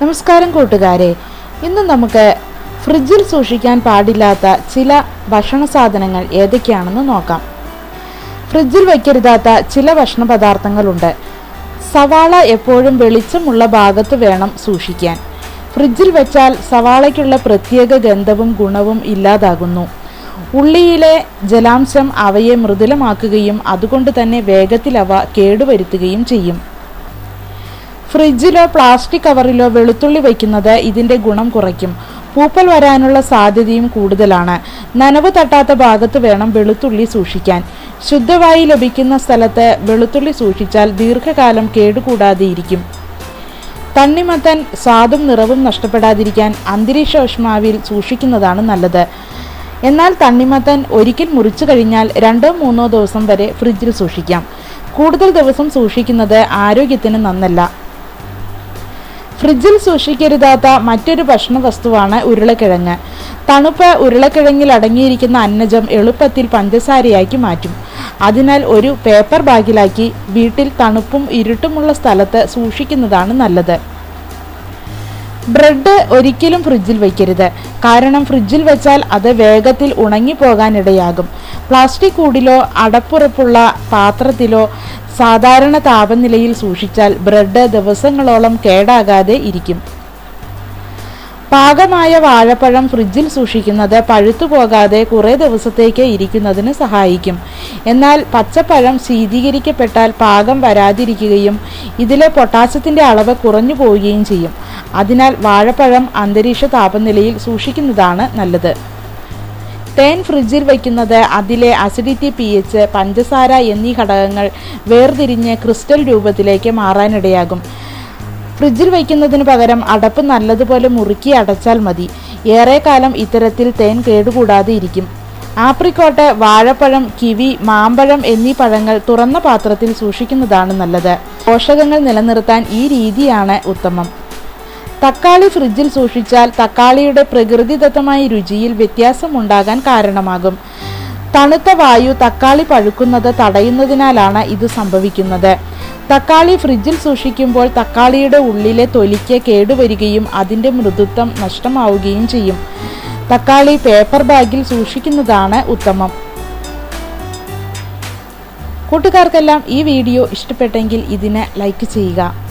നമസ്കാരം കൂട്ടുകാരെ. ഇന്ന് നമുക്ക് ഫ്രിഡ്ജിൽ സൂക്ഷിക്കാൻ പാടില്ലാത്ത ചില ഭക്ഷണ സാധനങ്ങൾ ഏതൊക്കെയാണെന്ന് നോക്കാം. ഫ്രിഡ്ജിൽ വയ്ക്കരുതാത്ത ചില ഭക്ഷണ പദാർത്ഥങ്ങളുണ്ട്. സവാള എപ്പോഴും വെളിച്ചമുള്ള ഭാഗത്ത് വേണം സൂക്ഷിക്കാൻ. ഫ്രിഡ്ജിൽ വെച്ചാൽ സവാളയ്ക്കുള്ള പ്രത്യേക ഗന്ധവും ഗുണവും ഇല്ലാതാകുന്നു. ഉള്ളിയിലെ ജലാംശം അവയെ മൃദുലമാക്കുകയും അതുകൊണ്ട് തന്നെ വേഗത്തിൽ അവ കേടുവരുത്തുകയും ചെയ്യും. ഫ്രിഡ്ജിലോ പ്ലാസ്റ്റിക് കവറിലോ വെളുത്തുള്ളി വയ്ക്കുന്നത് ഇതിന്റെ ഗുണം കുറയ്ക്കും. പൂപ്പൽ വരാനുള്ള സാധ്യതയും കൂടുതലാണ്. നനവ് തട്ടാത്ത ഭാഗത്ത് വേണം വെളുത്തുള്ളി സൂക്ഷിക്കാൻ. ശുദ്ധവായു ലഭിക്കുന്ന സ്ഥലത്ത് വെളുത്തുള്ളി സൂക്ഷിച്ചാൽ ദീർഘകാലം കേടുകൂടാതെ ഇരിക്കും. തണ്ണിമത്തൻ സ്വാദും നിറവും നഷ്ടപ്പെടാതിരിക്കാൻ അന്തരീക്ഷ ഊഷ്മാവിൽ സൂക്ഷിക്കുന്നതാണ് നല്ലത്. എന്നാൽ തണ്ണിമത്തൻ ഒരിക്കൽ മുറിച്ചു കഴിഞ്ഞാൽ രണ്ടോ മൂന്നോ ദിവസം വരെ ഫ്രിഡ്ജിൽ സൂക്ഷിക്കാം. കൂടുതൽ ദിവസം സൂക്ഷിക്കുന്നത് ആരോഗ്യത്തിന് നന്നല്ല. ഫ്രിഡ്ജിൽ സൂക്ഷിക്കരുതാത്ത മറ്റൊരു ഭക്ഷണ വസ്തുവാണ് ഉരുളക്കിഴങ്ങ്. തണുപ്പ് ഉരുളക്കിഴങ്ങിൽ അടങ്ങിയിരിക്കുന്ന അന്നജം എളുപ്പത്തിൽ പഞ്ചസാരയാക്കി മാറ്റും. അതിനാൽ ഒരു പേപ്പർ ബാഗിലാക്കി വീട്ടിൽ തണുപ്പും ഇരുട്ടുമുള്ള സ്ഥലത്ത് സൂക്ഷിക്കുന്നതാണ് നല്ലത്. ബ്രെഡ് ഒരിക്കലും ഫ്രിഡ്ജിൽ വയ്ക്കരുത് കാരണം ഫ്രിഡ്ജിൽ വെച്ചാൽ അത് വേഗത്തിൽ ഉണങ്ങിപ്പോകാനിടയാകും. പ്ലാസ്റ്റിക് കൂടിലോ അടപ്പുറപ്പുള്ള പാത്രത്തിലോ സാധാരണ താപനിലയിൽ സൂക്ഷിച്ചാൽ ബ്രെഡ് ദിവസങ്ങളോളം കേടാകാതെ ഇരിക്കും. പാകമായ വാഴപ്പഴം ഫ്രിഡ്ജിൽ സൂക്ഷിക്കുന്നത് പഴുത്തു പോകാതെ കുറേ ദിവസത്തേക്ക് ഇരിക്കുന്നതിന് സഹായിക്കും. എന്നാൽ പച്ചപ്പഴം ശീതീകരിക്കപ്പെട്ടാൽ പാകം വരാതിരിക്കുകയും ഇതിലെ പൊട്ടാസ്യത്തിന്റെ അളവ് കുറഞ്ഞു പോവുകയും ചെയ്യും. അതിനാൽ വാഴപ്പഴം അന്തരീക്ഷ താപനിലയിൽ സൂക്ഷിക്കുന്നതാണ് നല്ലത്. തേൻ ഫ്രിഡ്ജിൽ വയ്ക്കുന്നത് അതിലെ അസിഡിറ്റി പി എച്ച് പഞ്ചസാര എന്നീ ഘടകങ്ങൾ വേർതിരിഞ്ഞ് ക്രിസ്റ്റൽ രൂപത്തിലേക്ക് മാറാനിടയാകും. ഫ്രിഡ്ജിൽ വയ്ക്കുന്നതിന് പകരം അടപ്പ് നല്ലതുപോലെ മുറുക്കി അടച്ചാൽ മതി. ഏറെക്കാലം ഇത്തരത്തിൽ തേൻ കേടുകൂടാതെ ഇരിക്കും. ആപ്രിക്കോട്ട് വാഴപ്പഴം കിവി മാമ്പഴം എന്നീ പഴങ്ങൾ തുറന്ന പാത്രത്തിൽ സൂക്ഷിക്കുന്നതാണ് നല്ലത്. പോഷകങ്ങൾ നിലനിർത്താൻ ഈ രീതിയാണ് ഉത്തമം. തക്കാളി ഫ്രിഡ്ജിൽ സൂക്ഷിച്ചാൽ തക്കാളിയുടെ പ്രകൃതിദത്തമായ രുചിയിൽ വ്യത്യാസം വ്യത്യാസമുണ്ടാകാൻ കാരണമാകും. തണുത്ത വായു തക്കാളി പഴുക്കുന്നത് തടയുന്നതിനാലാണ് ഇത് സംഭവിക്കുന്നത്. തക്കാളി ഫ്രിഡ്ജിൽ സൂക്ഷിക്കുമ്പോൾ തക്കാളിയുടെ ഉള്ളിലെ തൊലിക്ക് കേടുവരികയും അതിന്റെ മൃദുത്വം നഷ്ടമാവുകയും ചെയ്യും. തക്കാളി പേപ്പർ ബാഗിൽ സൂക്ഷിക്കുന്നതാണ് ഉത്തമം. കൂട്ടുകാർക്കെല്ലാം ഈ വീഡിയോ ഇഷ്ടപ്പെട്ടെങ്കിൽ ഇതിനെ ലൈക്ക് ചെയ്യുക.